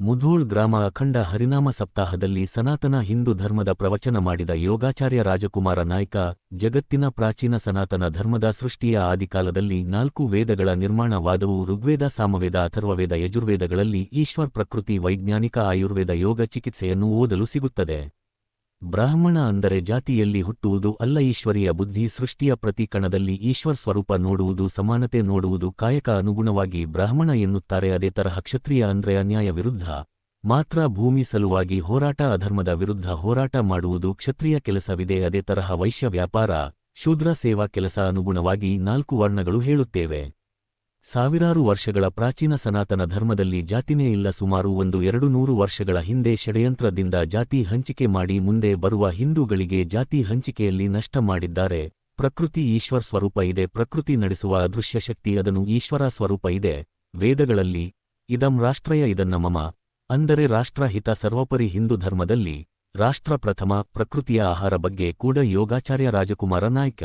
ಮುಧೋಳ್ ಗ್ರಾಮ ಅಖಂಡ ಹರಿನಾಮ ಸಪ್ತಾಹದಲ್ಲಿ ಸನಾತನ ಹಿಂದೂ ಧರ್ಮದ ಪ್ರವಚನ ಮಾಡಿದ ಯೋಗಾಚಾರ್ಯ ರಾಜಕುಮಾರ ನಾಯ್ಕ, ಜಗತ್ತಿನ ಪ್ರಾಚೀನ ಸನಾತನ ಧರ್ಮದ ಸೃಷ್ಟಿಯ ಆದಿಕಾಲದಲ್ಲಿ ನಾಲ್ಕು ವೇದಗಳ ನಿರ್ಮಾಣವಾದವು ಋಗ್ವೇದ, ಸಾಮವೇದ, ಅಥರ್ವವೇದ, ಯಜುರ್ವೇದಗಳಲ್ಲಿ ಈಶ್ವರ್ ಪ್ರಕೃತಿ ವೈಜ್ಞಾನಿಕ ಆಯುರ್ವೇದ ಯೋಗ ಚಿಕಿತ್ಸೆಯನ್ನು ಓದಲು ಸಿಗುತ್ತದೆ. ಬ್ರಾಹ್ಮಣ ಅಂದರೆ ಜಾತಿಯಲ್ಲಿ ಹುಟ್ಟುವುದು ಅಲ್ಲ, ಈಶ್ವರಿಯ ಬುದ್ಧಿ ಸೃಷ್ಟಿಯ ಪ್ರತಿ ಕಣದಲ್ಲಿ ಈಶ್ವರ್ ಸ್ವರೂಪ ನೋಡುವುದು, ಸಮಾನತೆ ನೋಡುವುದು ಕಾಯಕ ಅನುಗುಣವಾಗಿ ಬ್ರಾಹ್ಮಣ ಎನ್ನುತ್ತಾರೆ. ಅದೇ ತರಹ ಕ್ಷತ್ರಿಯ ಅಂದ್ರೆ ಅನ್ಯಾಯ ವಿರುದ್ಧ ಮಾತ್ರ ಭೂಮಿ ಸಲುವಾಗಿ ಹೋರಾಟ, ಅಧರ್ಮದ ವಿರುದ್ಧ ಹೋರಾಟ ಮಾಡುವುದು ಕ್ಷತ್ರಿಯ ಕೆಲಸವಿದೆ. ಅದೇ ತರಹ ವೈಶ್ಯ ವ್ಯಾಪಾರ, ಶೂದ್ರ ಸೇವಾ ಕೆಲಸ ಅನುಗುಣವಾಗಿ ನಾಲ್ಕು ವರ್ಣಗಳು ಹೇಳುತ್ತೇವೆ. ಸಾವಿರಾರು ವರ್ಷಗಳ ಪ್ರಾಚೀನ ಸನಾತನ ಧರ್ಮದಲ್ಲಿ ಜಾತಿನೇ ಇಲ್ಲ. ಸುಮಾರು ಒಂದು ಎರಡು ನೂರು ವರ್ಷಗಳ ಹಿಂದೆ ಷಡ್ಯಂತ್ರದಿಂದ ಜಾತಿ ಹಂಚಿಕೆ ಮಾಡಿ ಮುಂದೆ ಬರುವ ಹಿಂದೂಗಳಿಗೆ ಜಾತಿ ಹಂಚಿಕೆಯಲ್ಲಿ ನಷ್ಟ ಮಾಡಿದ್ದಾರೆ. ಪ್ರಕೃತಿ ಈಶ್ವರ್ ಸ್ವರೂಪ ಇದೆ. ಪ್ರಕೃತಿ ನಡೆಸುವ ಅದೃಶ್ಯ ಶಕ್ತಿ ಅದನ್ನು ಈಶ್ವರ ಸ್ವರೂಪ ಇದೆ. ವೇದಗಳಲ್ಲಿ ಇದಂ ರಾಷ್ಟ್ರಯ ಇದನ್ನ ಮಮ. ಅಂದರೆ ರಾಷ್ಟ್ರ ಹಿತ ಸರ್ವೋಪರಿ ಹಿಂದೂ ಧರ್ಮದಲ್ಲಿ ರಾಷ್ಟ್ರ ಪ್ರಥಮ ಪ್ರಕೃತಿಯ ಆಹಾರ ಬಗ್ಗೆ ಕೂಡ ಯೋಗಾಚಾರ್ಯ ರಾಜಕುಮಾರ ನಾಯ್ಕ